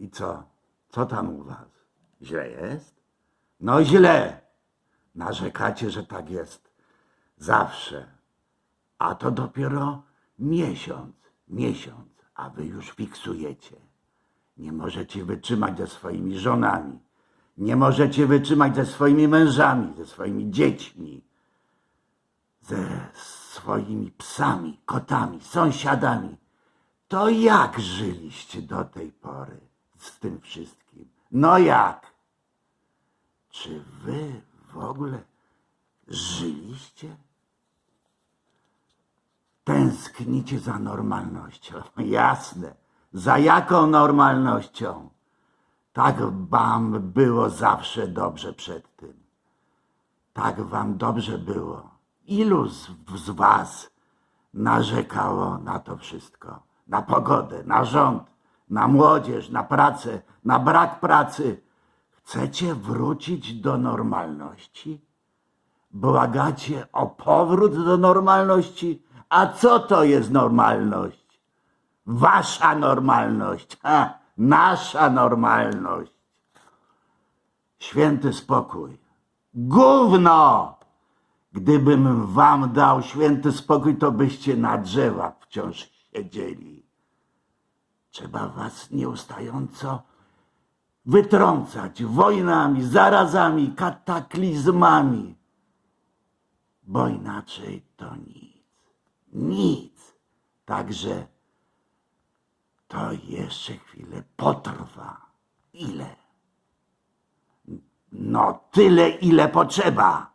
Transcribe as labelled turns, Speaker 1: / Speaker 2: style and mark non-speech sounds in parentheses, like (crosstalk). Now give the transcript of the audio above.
Speaker 1: I co? Co tam u was? Źle jest? No źle. Narzekacie, że tak jest. Zawsze. A to dopiero miesiąc, miesiąc, a wy już fiksujecie. Nie możecie wytrzymać ze swoimi żonami. Nie możecie wytrzymać ze swoimi mężami, ze swoimi dziećmi, ze swoimi psami, kotami, sąsiadami. To jak żyliście do tej pory z tym wszystkim? No jak? Czy wy w ogóle żyliście? Tęsknicie za normalnością. (laughs) Jasne. Za jaką normalnością? Tak wam było zawsze dobrze przed tym. Tak wam dobrze było. Ilu z, z was narzekało na to wszystko? Na pogodę, na rząd, na młodzież, na pracę, na brak pracy. Chcecie wrócić do normalności? Błagacie o powrót do normalności? A co to jest normalność? Wasza normalność, ha, nasza normalność. Święty spokój. Gówno! Gdybym wam dał święty spokój, to byście na drzewach wciąż siedzieli. Trzeba was nieustająco wytrącać wojnami, zarazami, kataklizmami, bo inaczej to nic. Nic. Także to jeszcze chwilę potrwa. Ile? No tyle, ile potrzeba.